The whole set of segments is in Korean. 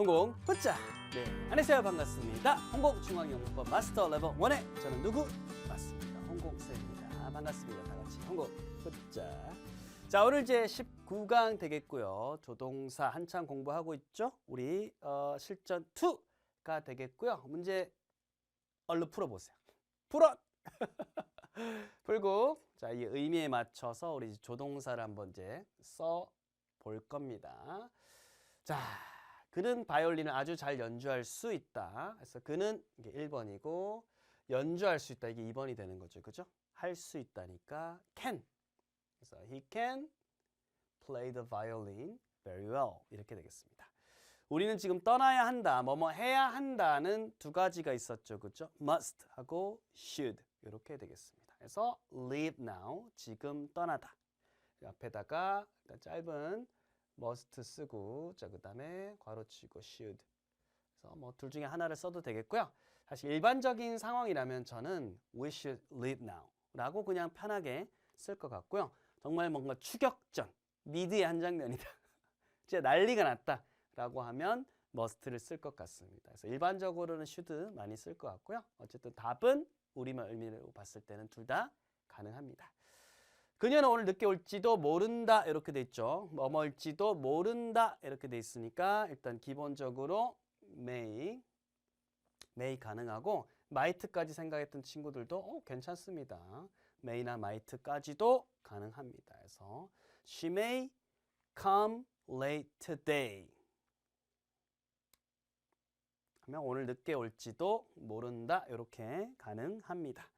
홍공 굿자. 네. 안녕하세요. 반갑습니다. 홍공 중앙영문법 마스터 레벨 1의 저는 누구? 맞습니다. 홍공쌤입니다. 반갑습니다. 다 같이 홍공 굿자. 자 오늘 이제 19강 되겠고요. 조동사 한창 공부하고 있죠? 우리 어, 실전 2가 되겠고요. 문제 얼른 풀어보세요. 풀어! 풀고 자 이 의미에 맞춰서 우리 조동사를 한번 이제 써 볼 겁니다. 자 그는 바이올린을 아주 잘 연주할 수 있다. 그래서 그는 이게 1번이고 연주할 수 있다. 이게 2번이 되는 거죠. 그죠? 할 수 있다니까 can. 그래서 he can play the violin very well. 이렇게 되겠습니다. 우리는 지금 떠나야 한다. 뭐뭐 해야 한다는 두 가지가 있었죠. 그죠? must 하고 should. 이렇게 되겠습니다. 그래서 leave now. 지금 떠나다. 앞에다가 짧은 must 쓰고 자 그다음에 괄호치고 should 그래서 뭐 둘 중에 하나를 써도 되겠고요. 사실 일반적인 상황이라면 저는 we should leave now 라고 그냥 편하게 쓸 것 같고요. 정말 뭔가 추격전 미드의 한 장면이다. 진짜 난리가 났다 라고 하면 must를 쓸 것 같습니다. 그래서 일반적으로는 should 많이 쓸 것 같고요. 어쨌든 답은 우리말 의미로 봤을 때는 둘 다 가능합니다. 그녀는 오늘 늦게 올지도 모른다 이렇게 돼 있죠. 뭐뭐일지도 모른다 이렇게 돼 있으니까 일단 기본적으로 may may 가능하고 might까지 생각했던 친구들도 어, 괜찮습니다. may나 might까지도 가능합니다. 그래서 she may come late today. 하면 오늘 늦게 올지도 모른다 이렇게 가능합니다.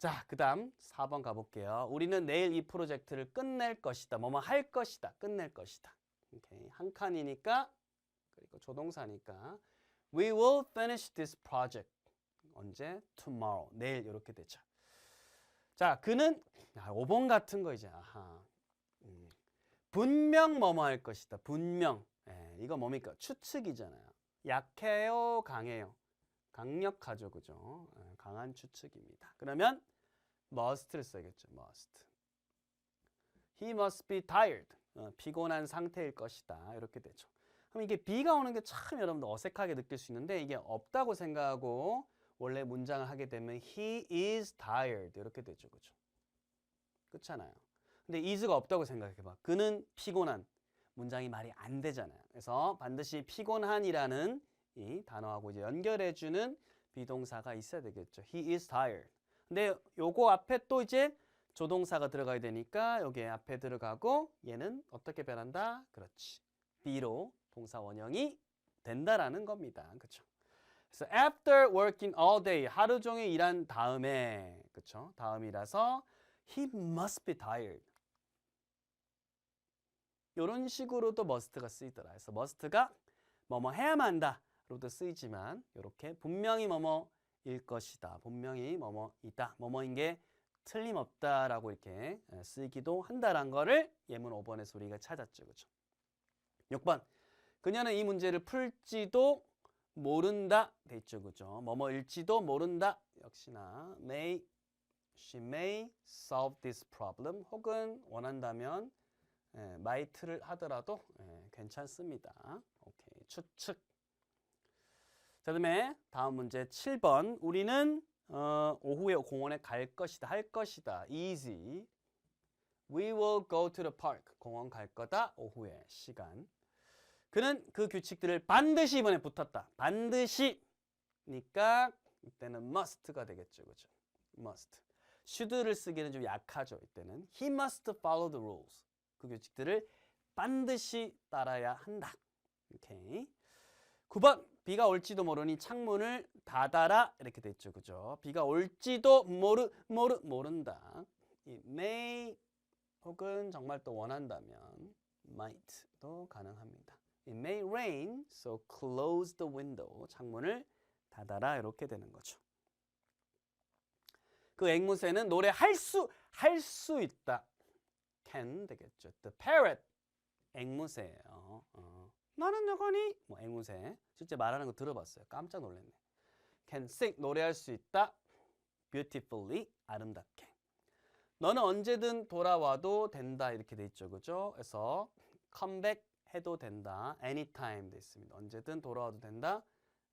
자, 그 다음 4번 가볼게요. 우리는 내일 이 프로젝트를 끝낼 것이다. 뭐뭐 할 것이다. 끝낼 것이다. 오케이. 한 칸이니까, 그리고 조동사니까. We will finish this project. 언제? Tomorrow. 내일 이렇게 되죠. 자, 그는, 아, 5번 같은 거 이제, 아하. 음. 분명 뭐뭐 할 것이다. 분명. 예, 이거 뭡니까? 추측이잖아요. 약해요, 강해요. 강력하죠, 그죠? 예, 강한 추측입니다. 그러면 must를 써야겠죠, must. He must be tired. 어, 피곤한 상태일 것이다. 이렇게 되죠. 그럼 이게 be가 오는 게 참 여러분들 어색하게 느낄 수 있는데 이게 없다고 생각하고 원래 문장을 하게 되면 he is tired 이렇게 되죠, 그죠? 그렇잖아요. 근데 is가 없다고 생각해봐. 그는 피곤한 문장이 말이 안 되잖아요. 그래서 반드시 피곤한이라는 이 단어하고 이제 연결해주는 비동사가 있어야 되겠죠. He is tired. 근데 요거 앞에 또 이제 조동사가 들어가야 되니까 여기 앞에 들어가고 얘는 어떻게 변한다? 그렇지. be로 동사 원형이 된다라는 겁니다. 그렇죠? 그래서 after working all day 하루 종일 일한 다음에 그렇죠? 다음이라서 he must be tired. 이런 식으로도 must가 쓰이더라. 그래서 must가 뭐뭐 해야만 한다. 로도 쓰이지만 이렇게 분명히 뭐뭐일 것이다. 분명히 뭐뭐이다. 뭐뭐인 게 틀림없다라고 이렇게 쓰이기도 한다란 거를 예문 5번에서 우리가 찾았죠. 그죠? 6번. 그녀는 이 문제를 풀지도 모른다. 돼 있죠. 그죠? 뭐뭐일지도 모른다. 역시나 may she may solve this problem 혹은 원한다면 예, might를 하더라도 예, 괜찮습니다. 오케이. 추측 자, 그다음에 다음 문제 7번. 우리는 어, 오후에 공원에 갈 것이다. 할 것이다. easy. We will go to the park. 공원 갈 거다. 오후에 시간. 그는 그 규칙들을 반드시 이번에 붙었다. 반드시. 니까 이때는 must가 되겠죠. 그죠? must. should를 쓰기는 좀 약하죠. 이때는 he must follow the rules. 그 규칙들을 반드시 따라야 한다. 오케이. 9번 비가 올지도 모르니 창문을 닫아라 이렇게 됐죠. 그죠? 비가 올지도 모르 모르 모른다. 이 may 혹은 정말 또 원한다면 might도 가능합니다. It may rain so close the window 창문을 닫아라 이렇게 되는 거죠. 그 앵무새는 노래 할 수 할 수 있다. can 되겠죠. the parrot 앵무새예요. 어. 나는 여건이 뭐 앵무새 실제 말하는 거 들어봤어요. 깜짝 놀랐네. Can sing 노래할 수 있다. Beautifully 아름답게. 너는 언제든 돌아와도 된다 이렇게 돼 있죠, 그죠? 그래서 come back 해도 된다. anytime 돼 있습니다. 언제든 돌아와도 된다.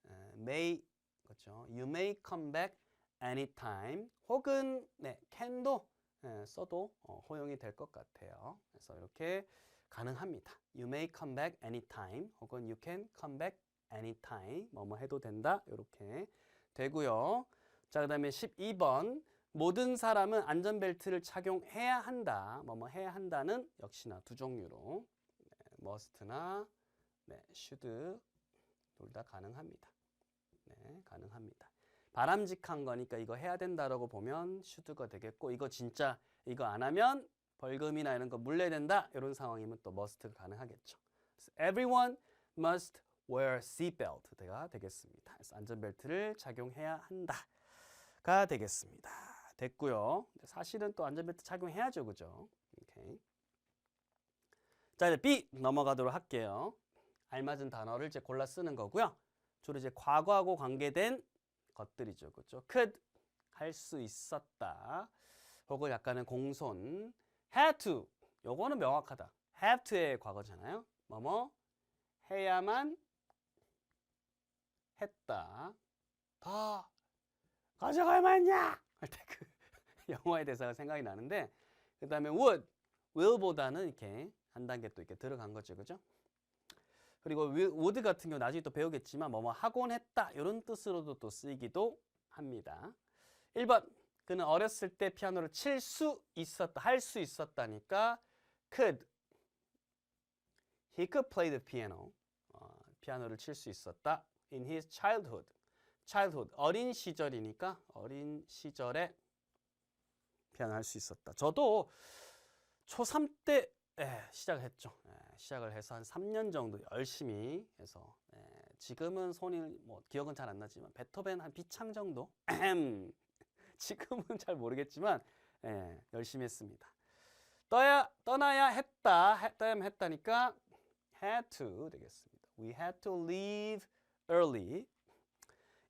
에, may 그렇죠. You may come back anytime. 혹은 네, can도 예, 써도 어, 허용이 될 것 같아요. 그래서 이렇게 가능합니다. You may come back anytime. 혹은 you can come back anytime. 뭐뭐 해도 된다. 이렇게 되고요. 자, 그 다음에 12번. 모든 사람은 안전벨트를 착용해야 한다. 뭐뭐 해야 한다는 역시나 두 종류로 네, must나 네, should 둘 다 가능합니다. 네, 가능합니다. 바람직한 거니까 이거 해야 된다라고 보면 should가 되겠고 이거 진짜 이거 안 하면 벌금이나 이런 거 물려야 된다 이런 상황이면 또 must가 가능하겠죠. everyone must wear seatbelt가 되겠습니다. 그래서 안전벨트를 착용해야 한다가 되겠습니다. 됐고요. 사실은 또 안전벨트 착용해야죠, 그죠? 오케이. 자 이제 B 넘어가도록 할게요. 알맞은 단어를 이제 골라 쓰는 거고요. 주로 이제 과거하고 관계된 것들이죠. 그렇죠? could 할 수 있었다. 혹은 약간은 공손 had to 요거는 명확하다. have to의 과거잖아요. 뭐뭐 해야만 했다. 다 가져갈 만냐? 할 때 그 영화의 대사가 생각이 나는데 그 다음에 would will보다는 이렇게 한 단계 또 이렇게 들어간 거죠. 그죠? 그리고 would 같은 경우 나중에 또 배우겠지만 뭐뭐 하곤 했다 이런 뜻으로도 또 쓰이기도 합니다. 1번 그는 어렸을 때 피아노를 칠 수 있었다 할 수 있었다니까 could he could play the piano. 어, 피아노를 칠 수 있었다. in his childhood. childhood 어린 시절이니까 어린 시절에 피아노 할 수 있었다. 저도 초3 때 예, 시작을 했죠. 예, 시작을 해서 한 3년 정도 열심히 해서 예, 지금은 손이 뭐 기억은 잘 안 나지만 베토벤 한 비창 정도 지금은 잘 모르겠지만 예, 열심히 했습니다. 떠야 떠나야 했다 했다면 했다니까 had to 되겠습니다. We had to leave early.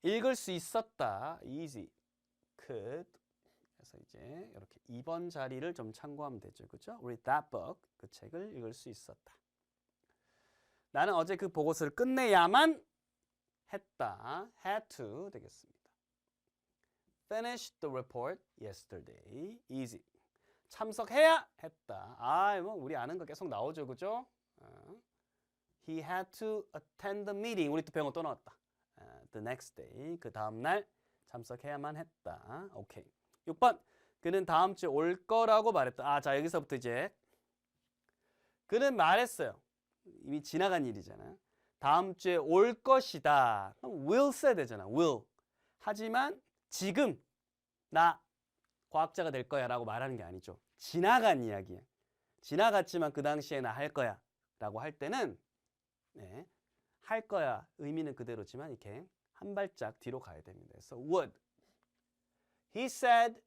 읽을 수 있었다 easy could 그래서 이제 이렇게 2번 자리를 좀 참고하면 되죠. 그죠? Read that book. 그 책을 읽을 수 있었다. 나는 어제 그 보고서를 끝내야만 했다. had to 되겠습니다. Finish the report yesterday. easy. 참석해야 했다. 아, 뭐 우리 아는 거 계속 나오죠. 그죠? 어. He had to attend the meeting. 우리 또 배운 거또 나왔다. 어, the next day. 그 다음 날 참석해야만 했다. 오케이. 6번 그는 다음 주에 올 거라고 말했다. 아, 자 여기서부터 이제 그는 말했어요. 이미 지나간 일이잖아요. 다음 주에 올 것이다. 그럼 will 써야 되잖아. will. 하지만 지금 나 과학자가 될 거야 라고 말하는 게 아니죠. 지나간 이야기야. 지나갔지만 그 당시에 나 할 거야 라고 할 때는 네, 할 거야 의미는 그대로지만 이렇게 한 발짝 뒤로 가야 됩니다. 그래서 would He said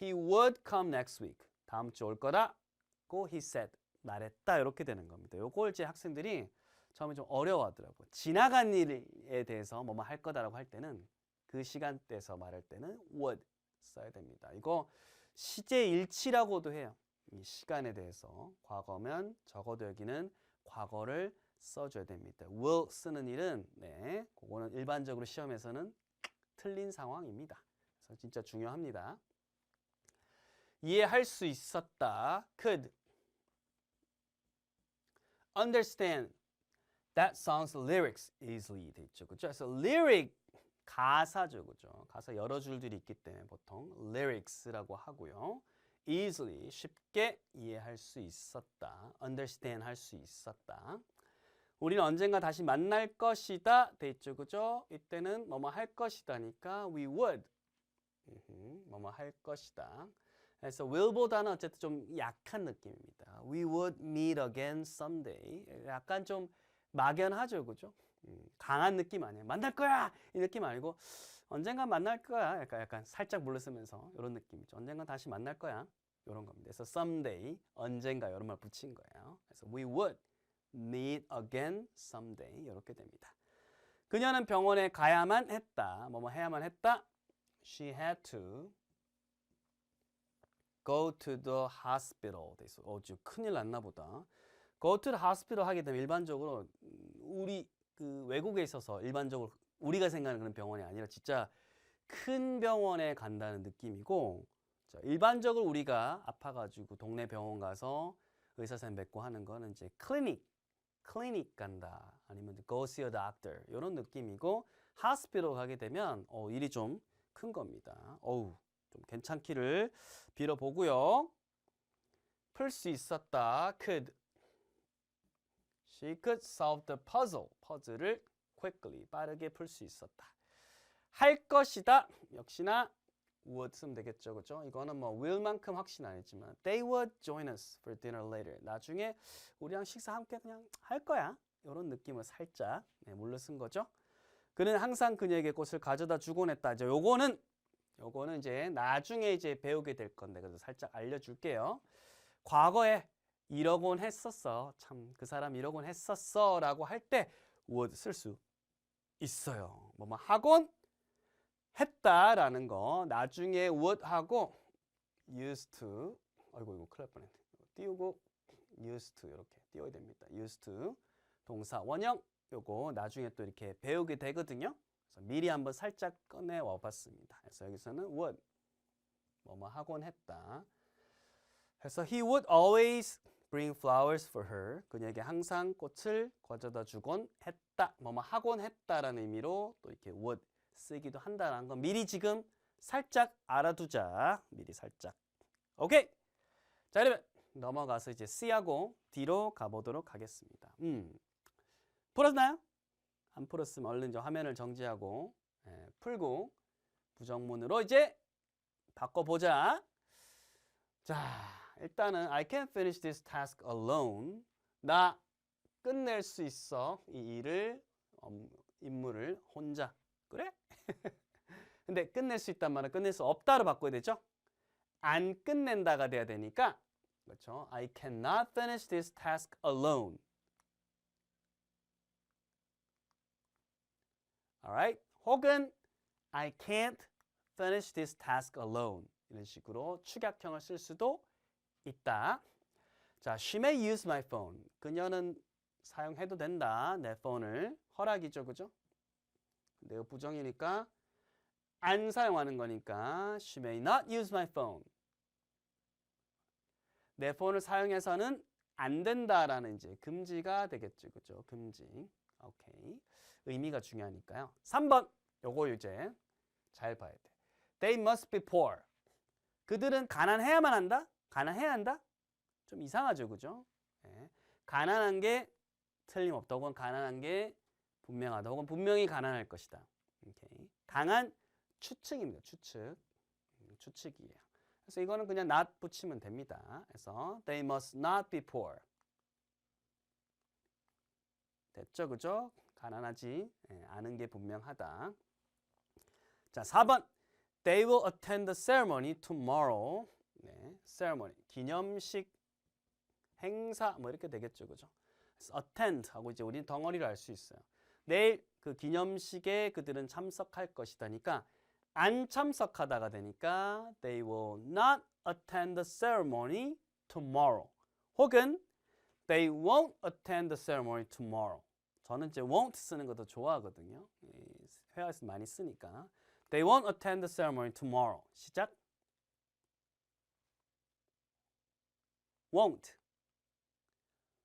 he would come next week. 다음 주 올 거다고 he said 말했다 이렇게 되는 겁니다. 요걸 이제 학생들이 처음에 좀 어려워하더라고요. 지나간 일에 대해서 뭐뭐 할 거다라고 할 때는 그 시간대에서 말할 때는 would 써야 됩니다. 이거 시제일치라고도 해요. 이 시간에 대해서 과거면 적어도 여기는 과거를 써줘야 됩니다. will 쓰는 일은 네, 그거는 일반적으로 시험에서는 틀린 상황입니다. 그래서 진짜 중요합니다. 이해할 수 있었다. could understand that song's lyrics easily 돼 있죠. 그죠? 그래서 lyric 가사죠. 그죠? 가사 여러 줄들이 있기 때문에 보통 lyrics라고 하고요. easily 쉽게 이해할 수 있었다. understand 할 수 있었다. 우리는 언젠가 다시 만날 것이다 돼 있죠. 그죠? 이때는 뭐뭐 할 것이다니까 we would 뭐뭐 할 것이다. 그래서 will보다는 어쨌든 좀 약한 느낌입니다. We would meet again someday. 약간 좀 막연하죠, 그죠? 음, 강한 느낌 아니에요. 만날 거야 이 느낌 아니고 언젠가 만날 거야. 약간 약간 살짝 물러서면서 이런 느낌이죠. 언젠가 다시 만날 거야. 이런 겁니다. 그래서 someday 언젠가 이런 말 붙인 거예요. 그래서 we would meet again someday 이렇게 됩니다. 그녀는 병원에 가야만 했다. 뭐뭐 해야만 했다. She had to go to the hospital. 어, 큰일 났나 보다. go to the hospital 하게 되면 일반적으로 음, 우리 그 외국에 있어서 일반적으로 우리가 생각하는 그런 병원이 아니라 진짜 큰 병원에 간다는 느낌이고 자, 일반적으로 우리가 아파가지고 동네 병원 가서 의사 선생님 뵙고 하는 거는 이제 클리닉 클리닉 간다 아니면 go see a doctor 이런 느낌이고 hospital 가게 되면 어, 일이 좀 큰 겁니다. 어우 좀 괜찮기를 빌어보고요. 풀 수 있었다. could She could solve the puzzle. 퍼즐을 quickly 빠르게 풀 수 있었다. 할 것이다. 역시나 would 쓰면 되겠죠. 그죠? 이거는 뭐 will만큼 확신 안 했지만 they would join us for dinner later. 나중에 우리랑 식사 함께 그냥 할 거야. 이런 느낌을 살짝 네, 물러 쓴 거죠. 그는 항상 그녀에게 꽃을 가져다 주곤 했다. 이제 요거는 요거는 이제 나중에 이제 배우게 될 건데 그래서 살짝 알려 줄게요. 과거에 이러곤 했었어. 참 그 사람 이러곤 했었어 라고 할 때 would 쓸 수 있어요. 뭐뭐 하곤 했다라는 거 나중에 would 하고 used to 아이고 이거 큰일 날 뻔했네. 띄우고 used to 이렇게 띄워야 됩니다. used to 동사 원형 요거 나중에 또 이렇게 배우게 되거든요. 그래서 미리 한번 살짝 꺼내 와 봤습니다. 그래서 여기서는 would 뭐뭐 하곤 했다. 그래서 he would always bring flowers for her. 그녀에게 항상 꽃을 가져다 주곤 했다. 뭐뭐 하곤 했다라는 의미로 또 이렇게 would 쓰기도 한다라는 건 미리 지금 살짝 알아두자. 미리 살짝. 오케이. 자, 그러면 넘어가서 이제 C하고 D로 가보도록 하겠습니다. 음. 풀었나요? 안 풀었으면 얼른 저 화면을 정지하고 예, 풀고 부정문으로 이제 바꿔보자. 자, 일단은 I can finish this task alone. 나 끝낼 수 있어. 이 일을 음, 임무를 혼자. 그래? 근데 끝낼 수 있단 말은 끝낼 수 없다로 바꿔야 되죠? 안 끝낸다가 돼야 되니까 그렇죠? I cannot finish this task alone. Alright? 혹은 I can't finish this task alone. 이런 식으로 축약형을 쓸 수도 있다. 자, she may use my phone. 그녀는 사용해도 된다. 내 폰을 허락이죠, 그죠? 근데 부정이니까 안 사용하는 거니까 she may not use my phone. 내 폰을 사용해서는 안 된다라는 이제 금지가 되겠죠, 그죠? 금지. 오케이. 의미가 중요하니까요. 3번. 요거 이제 잘 봐야 돼. They must be poor. 그들은 가난해야만 한다? 가난해야 한다? 좀 이상하죠, 그죠? 예. 가난한 게 틀림없다. 혹은 가난한 게 분명하다. 혹은 분명히 가난할 것이다. 오케이. 강한 추측입니다. 추측. 음, 추측이에요. 그래서 이거는 그냥 not 붙이면 됩니다. 그래서 they must not be poor. 됐죠, 그죠? 가난하지 예, 않은 게 분명하다. 자, 4번. They will attend the ceremony tomorrow. 네, ceremony. 기념식 행사 뭐 이렇게 되겠죠. 그죠? attend 하고 이제 우리는 덩어리를 알수 있어요. 내일 그 기념식에 그들은 참석할 것이다니까 안 참석하다가 되니까 they will not attend the ceremony tomorrow. 혹은 they won't attend the ceremony tomorrow. 저는 이제 won't 쓰는 것도 좋아하거든요. 이 회화에서 많이 쓰니까. They won't attend the ceremony tomorrow. 시작. Won't.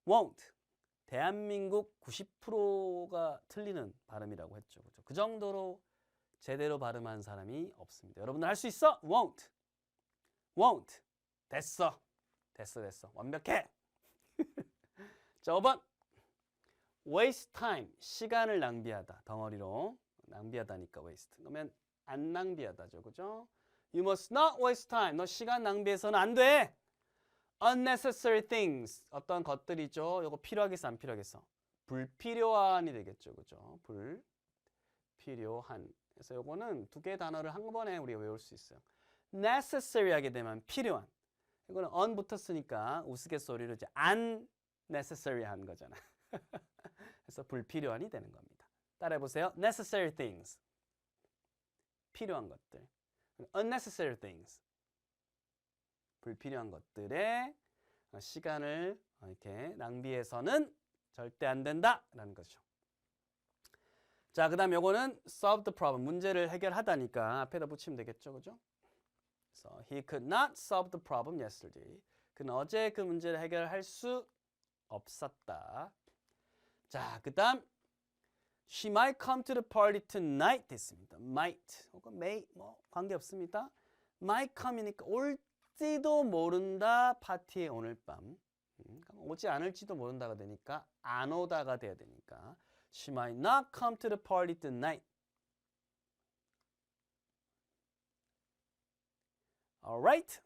won't. 대한민국 90%가 틀리는 발음이라고 했죠. 그죠? 그 정도로 제대로 발음한 사람이 없습니다. 여러분들 할 수 있어? won't. won't. 됐어. 됐어, 됐어. 완벽해. 자, 5번. waste time. 시간을 낭비하다. 덩어리로. 낭비하다니까 waste. 그러면 안 낭비하다죠. 그죠? You must not waste time. 너 시간 낭비해서는 안 돼. Unnecessary things. 어떤 것들이죠. 이거 필요하겠어, 안 필요하겠어? 불필요한이 되겠죠. 그죠? 불필요한. 그래서 요거는 두 개의 단어를 한 번에 우리가 외울 수 있어요. necessary 하게 되면 필요한. 이거는 on 붙었으니까 우스갯소리로 이제 unnecessary 한 거잖아. 그래서 불필요한이 되는 겁니다. 따라해 보세요. necessary things. 필요한 것들. unnecessary things. 불필요한 것들에 시간을 이렇게 낭비해서는 절대 안 된다라는 거죠. 자, 그 다음 요거는 solve the problem 문제를 해결하다니까 앞에다 붙이면 되겠죠, 그죠? So he could not solve the problem yesterday. 그는 어제 그 문제를 해결할 수 없었다. 자, 그 다음 She might come to the party tonight 됐습니다. might 혹은 may 뭐 관계 없습니다. might come이니까 올 지도 모른다 파티에 오늘 밤. 음, 오지 않을지도 모른다가 되니까 안 오다가 돼야 되니까 She might not come to the party tonight. Alright.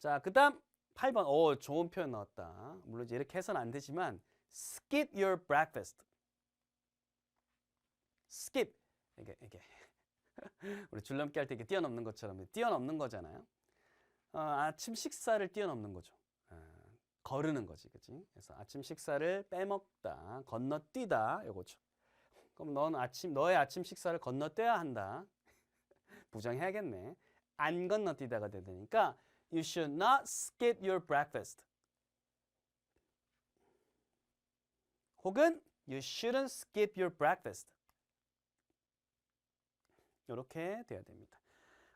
자, 그 다음 8번. 오, 좋은 표현 나왔다. 물론 이제 이렇게 해서는 안 되지만 skip your breakfast. skip. 이게 이게 우리 줄넘기 할 때 이렇게 뛰어넘는 것처럼 뛰어넘는 거잖아요. 어, 아침 식사를 뛰어넘는 거죠. 어, 거르는 거지, 그렇지? 그래서 아침 식사를 빼먹다, 건너뛰다, 요거죠. 그럼 넌 아침 너의 아침 식사를 건너뛰어야 한다. 부정해야겠네. 안 건너뛰다가 되니까 you should not skip your breakfast. 혹은 you shouldn't skip your breakfast. 이렇게 돼야 됩니다.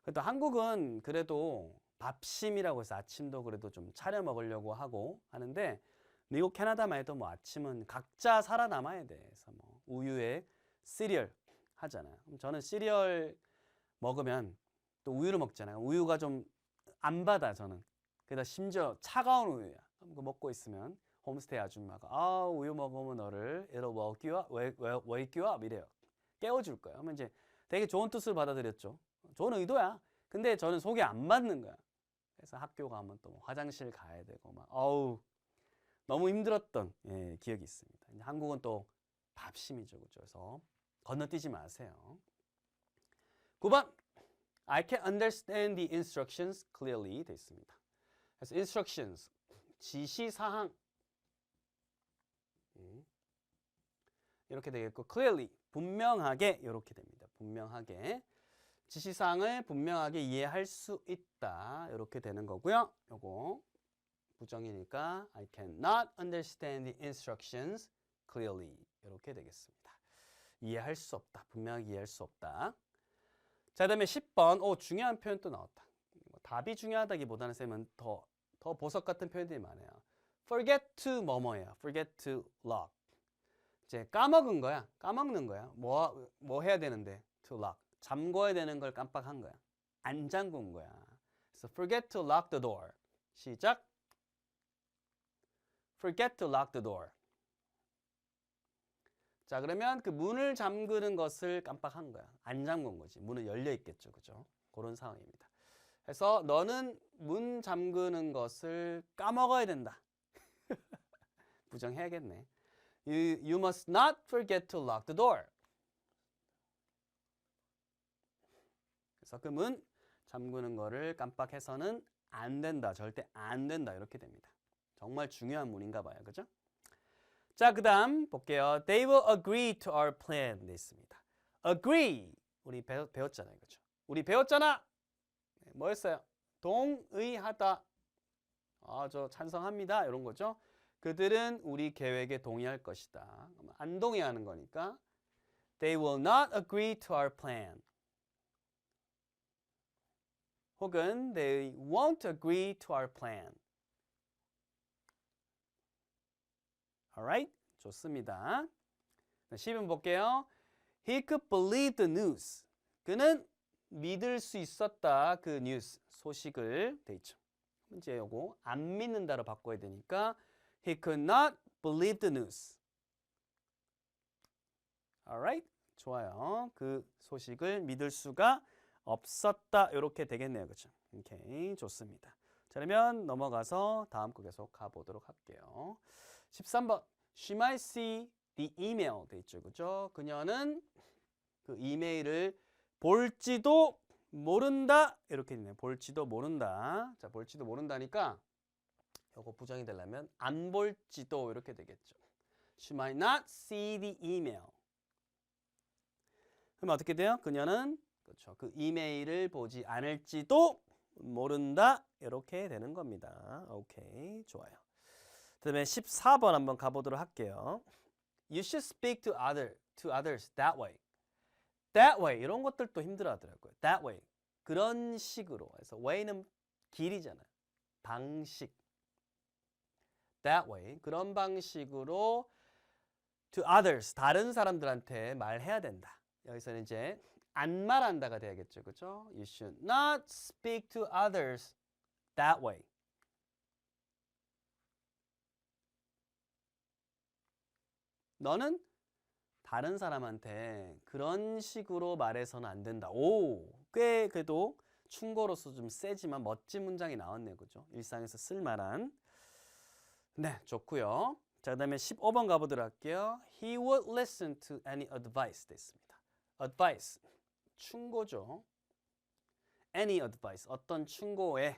그래도 한국은 그래도 밥심이라고 해서 아침도 그래도 좀 차려 먹으려고 하고 하는데 미국 캐나다만 해도 뭐 아침은 각자 살아남아야 돼. 그래서 뭐 우유에 시리얼 하잖아요. 저는 시리얼 먹으면 또 우유를 먹잖아요. 우유가 좀 안 받아 저는. 게다 심지어 차가운 우유야. 그거 먹고 있으면 홈스테이 아줌마가 아 우유 먹으면 너를 wake you up 이래요. 깨워줄 거야. 그러면 이제 되게 좋은 뜻을 받아들였죠. 좋은 의도야. 근데 저는 속이 안 맞는 거야. 그래서 학교 가면 또뭐 화장실 가야 되고 막 어우 너무 힘들었던 예, 기억이 있습니다. 한국은 또 밥심이죠? 그래서 건너뛰지 마세요. 9번 I can understand the instructions clearly 돼 있습니다. 그래서 instructions 지시 사항 음, 이렇게 되겠고 clearly 분명하게 이렇게 됩니다. 분명하게 지시사항을 분명하게 이해할 수 있다. 이렇게 되는 거고요. 요거 부정이니까 I cannot understand the instructions clearly. 이렇게 되겠습니다. 이해할 수 없다. 분명하게 이해할 수 없다. 자, 그 다음에 10번. 오, 중요한 표현 또 나왔다. 뭐 답이 중요하다기보다는 쌤은 더, 더 보석 같은 표현들이 많아요. forget to 뭐뭐예요. forget to lock. 이제 까먹은 거야. 까먹는 거야. 뭐, 뭐 해야 되는데? to lock. 잠궈야 되는 걸 깜빡한 거야. 안 잠근 거야. 그래서 forget to lock the door. 시작. forget to lock the door. 자, 그러면 그 문을 잠그는 것을 깜빡한 거야. 안 잠근 거지. 문은 열려 있겠죠. 그죠? 그런 상황입니다. 그래서 너는 문 잠그는 것을 까먹어야 된다. 부정해야겠네. You, you must not forget to lock the door. 그래서 그문 잠그는 거를 깜빡해서는 안 된다. 절대 안 된다. 이렇게 됩니다. 정말 중요한 문인가 봐요. 그죠? 자, 그 다음 볼게요. They will agree to our plan 돼 있습니다. agree 우리 배웠, 배웠잖아요. 그죠? 우리 배웠잖아. 네, 뭐였어요? 동의하다. 아, 저 찬성합니다. 이런 거죠. 그들은 우리 계획에 동의할 것이다. 안 동의하는 거니까 They will not agree to our plan. 혹은 They won't agree to our plan. Alright? 좋습니다. 10번 볼게요. He could believe the news. 그는 믿을 수 있었다. 그 뉴스, 소식을 돼 있죠. 이제 요거 안 믿는다로 바꿔야 되니까 He could not believe the news. Alright? 좋아요. 그 소식을 믿을 수가 없었다. 이렇게 되겠네요. 그렇죠? 오케이. 좋습니다. 자, 그러면 넘어가서 다음 거 계속 가보도록 할게요. 13번. She might see the email 돼 있죠. 그죠? 그녀는 그 이메일을 볼지도 모른다. 이렇게 있네요. 볼지도 모른다. 자, 볼지도 모른다니까 요거 부정이 되려면 안 볼지도 이렇게 되겠죠. She might not see the email. 그럼 어떻게 돼요? 그녀는 그렇죠. 그 이메일을 보지 않을지도 모른다. 이렇게 되는 겁니다. 오케이. 좋아요. 그다음에 14번 한번 가 보도록 할게요. You should speak to other to others that way. That way 이런 것들도 힘들어 하더라고요. That way 그런 식으로 해서 way는 길이잖아요. 방식. That way 그런 방식으로 to others 다른 사람들한테 말해야 된다. 여기서는 이제 안 말한다가 돼야겠죠, 그렇죠? You should not speak to others that way. 너는 다른 사람한테 그런 식으로 말해서는 안 된다. 오, 꽤 그래도 충고로서 좀 세지만 멋진 문장이 나왔네요. 그죠? 일상에서 쓸만한. 네, 좋고요. 자, 그 다음에 15번 가보도록 할게요. He would listen to any advice 됐습니다. advice 충고죠. any advice 어떤 충고에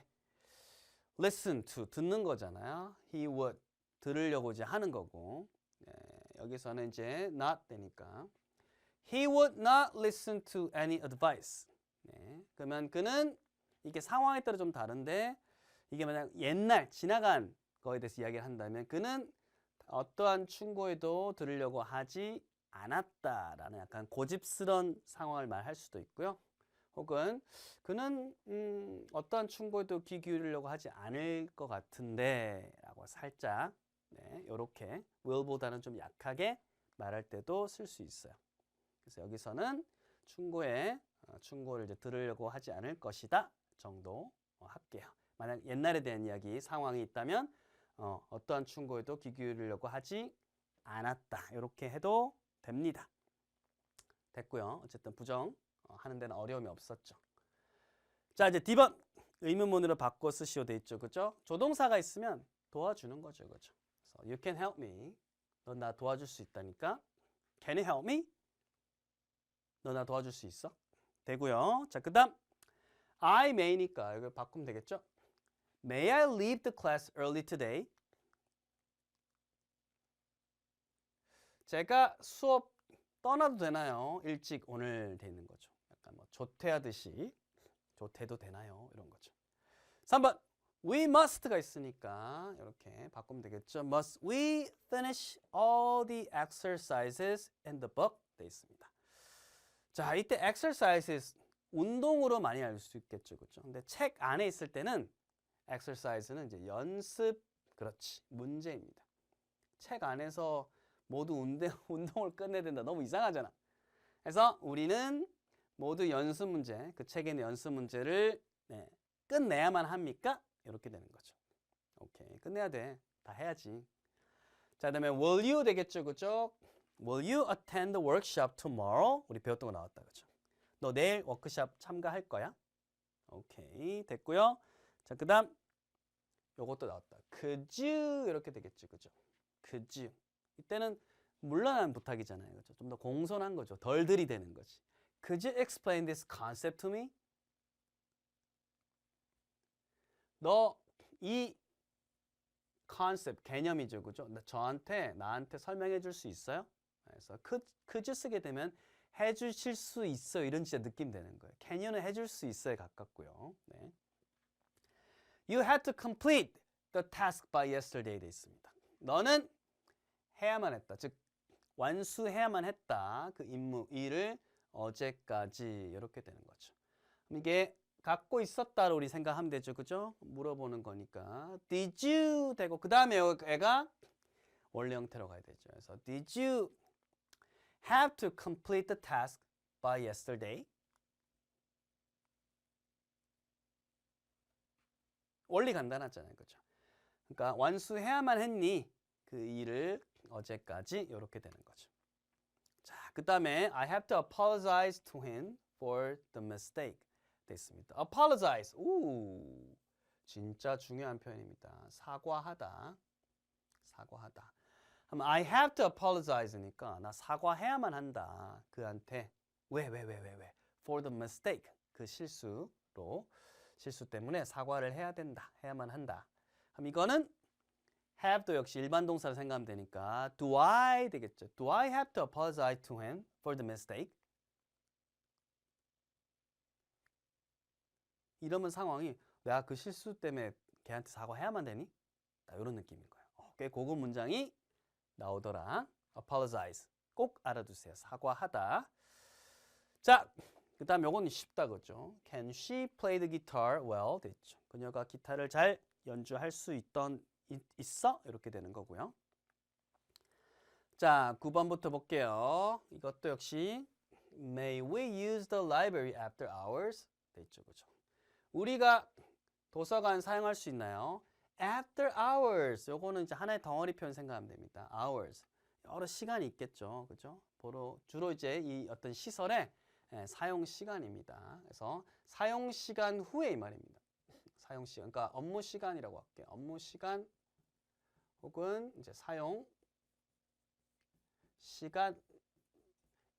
listen to 듣는 거잖아요. he would 들으려고 이제 하는 거고 네, 여기서는 이제 not 되니까 he would not listen to any advice. 네, 그러면 그는 이게 상황에 따라 좀 다른데 이게 만약 옛날 지나간 거에 대해서 이야기를 한다면 그는 어떠한 충고에도 들으려고 하지 않았다라는 약간 고집스런 상황을 말할 수도 있고요. 혹은 그는 음, 어떠한 충고에도 귀 기울이려고 하지 않을 것 같은데 라고 살짝 네, 이렇게 will보다는 좀 약하게 말할 때도 쓸 수 있어요. 그래서 여기서는 충고에 어, 충고를 이제 들으려고 하지 않을 것이다 정도 어, 할게요. 만약 옛날에 대한 이야기 상황이 있다면 어, 어떠한 충고에도 귀 기울이려고 하지 않았다 이렇게 해도 됩니다. 됐고요. 어쨌든 부정 어, 하는 데는 어려움이 없었죠. 자 이제 D번 의문문으로 바꿔 쓰시오 돼 있죠, 그죠? 조동사가 있으면 도와주는 거죠, 그죠? 그래서 you can help me. 넌 나 도와줄 수 있다니까. Can you help me? 너 나 도와줄 수 있어? 되고요. 자 그 다음 I may니까 이걸 바꾸면 되겠죠? May I leave the class early today? 제가 수업 떠나도 되나요? 일찍 오늘 돼 있는 거죠. 약간 뭐 조퇴하듯이 조퇴도 되나요? 이런 거죠. 3번 we must가 있으니까 이렇게 바꾸면 되겠죠. Must we finish all the exercises in the book? 돼 있습니다. 자, 이때 exercises 운동으로 많이 알 수 있겠죠. 그렇죠? 근데 책 안에 있을 때는 exercise는 이제 연습 그렇지. 문제입니다. 책 안에서 모두 운동, 운동을 끝내야 된다. 너무 이상하잖아. 그래서 우리는 모두 연습 문제, 그 책에 있는 연습 문제를 네, 끝내야만 합니까? 이렇게 되는 거죠. 오케이. 끝내야 돼. 다 해야지. 자, 그다음에 will you 되겠죠. 그죠? Will you attend the workshop tomorrow? 우리 배웠던 거 나왔다. 그죠? 너 내일 워크숍 참가할 거야? 오케이. 됐고요. 자, 그 다음 요것도 나왔다. Could you 이렇게 되겠죠. 그죠? Could you. 이때는 물러난 부탁이잖아요. 그죠? 좀 더 공손한 거죠. 덜 들이대는 거지. Could you explain this concept to me? 너 이 컨셉 개념이죠, 그죠? 나- 저한테 나한테 설명해 줄 수 있어요? 그래서 could, could you 쓰게 되면 해 주실 수 있어요 이런 진짜 느낌 되는 거예요. can you는 해 줄 수 있어에 가깝고요. 네. You had to complete the task by yesterday 돼 있습니다. 너는 해야만 했다. 즉 완수해야만 했다. 그 임무 일을 어제까지 이렇게 되는 거죠. 이게 갖고 있었다로 우리 생각하면 되죠. 그죠? 물어보는 거니까 did you 되고 그 다음에 애가 원래 형태로 가야 되죠. 그래서 did you have to complete the task by yesterday? 원리 간단하잖아요. 그죠? 그러니까 완수해야만 했니? 그 일을 어제까지 이렇게 되는 거죠. 자, 그 다음에 I have to apologize to him for the mistake. 됐습니다. apologize. 오, 진짜 중요한 표현입니다. 사과하다. 사과하다. I have to apologize니까 나 사과해야만 한다. 그한테 왜 왜 왜 왜 왜? for the mistake. 그 실수로 실수 때문에 사과를 해야 된다. 해야만 한다. 그럼 이거는 have도 역시 일반 동사를 생각하면 되니까 do I 되겠죠. Do I have to apologize to him for the mistake? 이러면 상황이 내가 그 실수 때문에 걔한테 사과해야만 되니? 이런 느낌인 거예요. 어, 꽤 고급 문장이 나오더라. apologize. 꼭 알아두세요. 사과하다. 자, 그 다음 요건 쉽다 그죠? Can she play the guitar well? 됐죠. 그녀가 기타를 잘 연주할 수 있던 있, 있어? 이렇게 되는 거고요. 자, 9번부터 볼게요. 이것도 역시 May we use the library after hours? 됐죠, 그죠? 우리가 도서관 사용할 수 있나요? After hours. 요거는 이제 하나의 덩어리 표현 생각하면 됩니다. Hours. 여러 시간이 있겠죠, 그죠? 보러 주로 이제 이 어떤 시설의 예, 사용 시간입니다. 그래서 사용 시간 후에 이 말입니다. 사용 시간, 그러니까 업무 시간이라고 할게요. 업무 시간 혹은 이제 사용 시간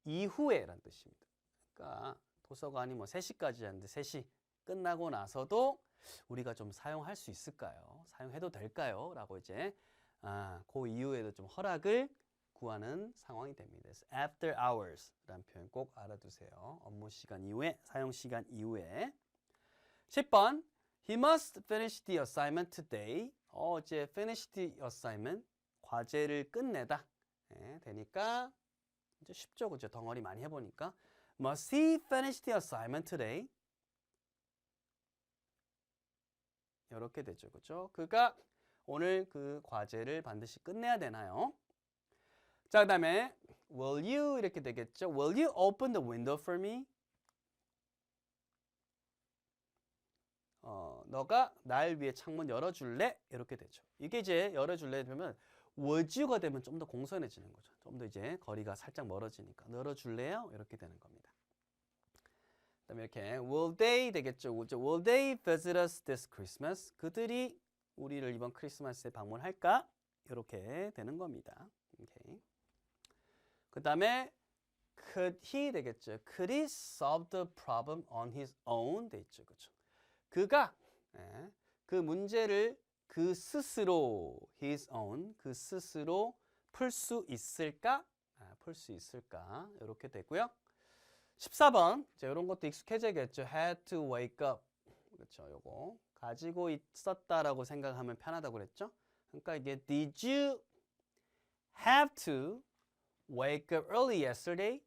이후에란 뜻입니다. 그러니까 도서관이 뭐 3시까지 하는데 3시 끝나고 나서도 우리가 좀 사용할 수 있을까요? 사용해도 될까요? 라고 이제 아, 그 이후에도 좀 허락을 구하는 상황이 됩니다. 그래서 after hours라는 표현 꼭 알아두세요. 업무 시간 이후에, 사용 시간 이후에. 10번 He must finish the assignment today. 어제 finish the assignment 과제를 끝내다. 예, 되니까 이제 쉽죠, 그죠? 덩어리 많이 해보니까 Must he finish the assignment today? 이렇게 되죠, 그죠? 그가 오늘 그 과제를 반드시 끝내야 되나요? 자, 그 다음에 Will you 이렇게 되겠죠? Will you open the window for me? 어, 너가 날 위해 창문 열어줄래? 이렇게 되죠. 이게 이제 열어줄래 되면 you가 되면 좀 더 공손해지는 거죠. 좀 더 이제 거리가 살짝 멀어지니까 열어줄래요? 이렇게 되는 겁니다. 그다음에 이렇게 will they 되겠죠. will they visit us this Christmas? 그들이 우리를 이번 크리스마스에 방문할까? 이렇게 되는 겁니다. 오케이. 그다음에 could he 되겠죠. could he solve the problem on his own? 돼 있죠. 그렇죠. 그가 예, 그 문제를 그 스스로 his own 그 스스로 풀 수 있을까? 아, 풀수 있을까? 이렇게 되고요. 14번 이제 이런 것도 익숙해져야겠죠. had to wake up 그렇죠. 요거 가지고 있었다라고 생각하면 편하다고 그랬죠. 그러니까 이게 did you have to wake up early yesterday?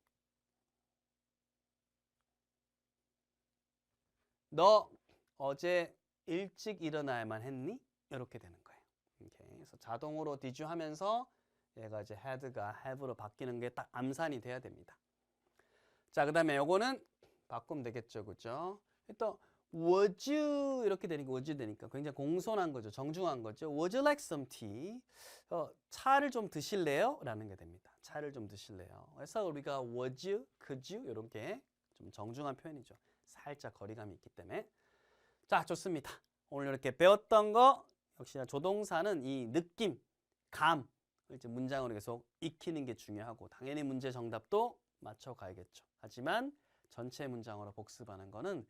너 어제 일찍 일어나야만 했니? 이렇게 되는 거예요. 오케이. 그래서 자동으로 you 하면서 얘가 이제 had가 have로 바뀌는 게 딱 암산이 돼야 됩니다. 자, 그 다음에 요거는 바꾸면 되겠죠. 그죠? 또 would you 이렇게 되니까 would you 되니까 굉장히 공손한 거죠. 정중한 거죠. would you like some tea? 어, 차를 좀 드실래요? 라는 게 됩니다. 차를 좀 드실래요? 그래서 우리가 would you, could you 이렇게 좀 정중한 표현이죠. 살짝 거리감이 있기 때문에 자, 좋습니다. 오늘 이렇게 배웠던 거 역시나 조동사는 이 느낌, 감 이제 문장으로 계속 익히는 게 중요하고 당연히 문제 정답도 맞춰 가야겠죠. 하지만 전체 문장으로 복습하는 거는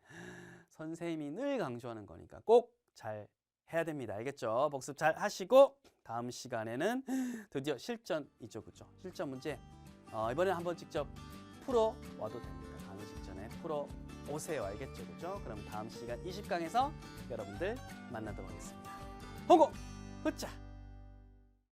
선생님이 늘 강조하는 거니까 꼭 잘 해야 됩니다. 알겠죠? 복습 잘 하시고 다음 시간에는 드디어 실전이죠. 그죠? 실전 문제 어, 이번에 한번 직접 풀어 와도 됩니다. 강의 직전에 풀어 오세요. 알겠죠? 그죠? 그럼 다음 시간 20강에서 여러분들 만나도록 하겠습니다. 홍고! 흐짜!